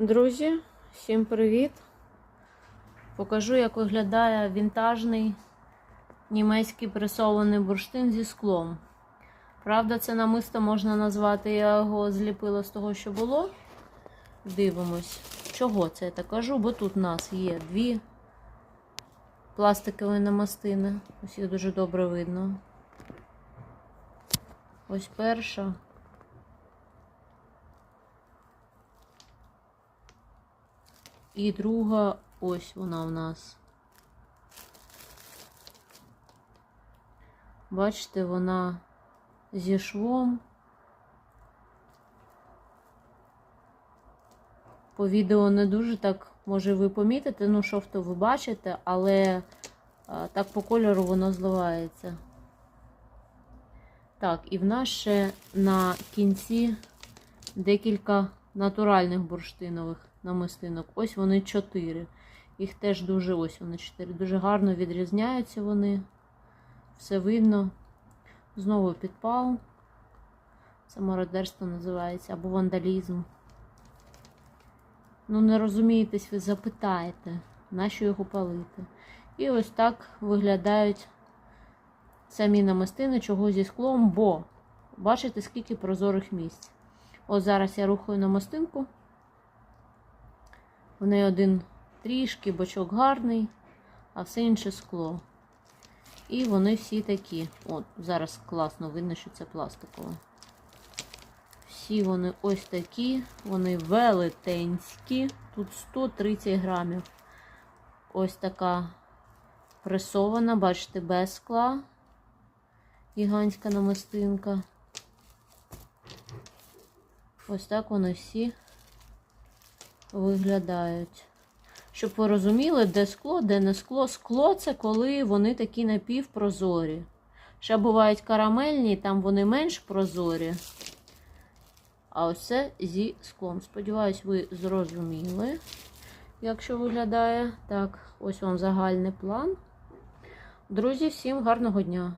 Друзі, всім привіт! Покажу, як виглядає вінтажний німецький пресований бурштин зі склом. Правда, це намисто можна назвати, я його зліпила з того, що було. Дивимось, чого це я так кажу, бо тут у нас є дві пластикові намастини. Ось їх дуже добре видно. Ось перша. І друга, ось вона в нас. Бачите, вона зі швом. По відео не дуже так, може ви помітите, ну шовто ви бачите, але а, так по кольору воно зливається. Так, і в нас ще на кінці декілька натуральних бурштинових намистинок. Ось вони чотири. Їх теж дуже ось вони чотири. Дуже гарно відрізняються вони. Все видно. Знову підпал. Це мародерство називається або вандалізм. Ну, не розумієтесь, ви запитаєте, нащо його палити. І ось так виглядають самі намистини, чого зі склом, бо бачите, скільки прозорих місць. Ось зараз я рухаю намистинку. В неї один трішки бочок гарний, а все інше скло. І вони всі такі. От, зараз класно видно, що це пластикове. Всі вони ось такі, вони велетенські. Тут 130 грамів. Ось така пресована, бачите, без скла. Гігантська намистинка. Ось так вони всі виглядають. Щоб ви розуміли, де скло, де не скло. Скло це коли вони такі напівпрозорі. Ще бувають карамельні, там вони менш прозорі. А ось це зі склом. Сподіваюсь, ви зрозуміли, як що виглядає. Так, ось вам загальний план. Друзі, всім гарного дня!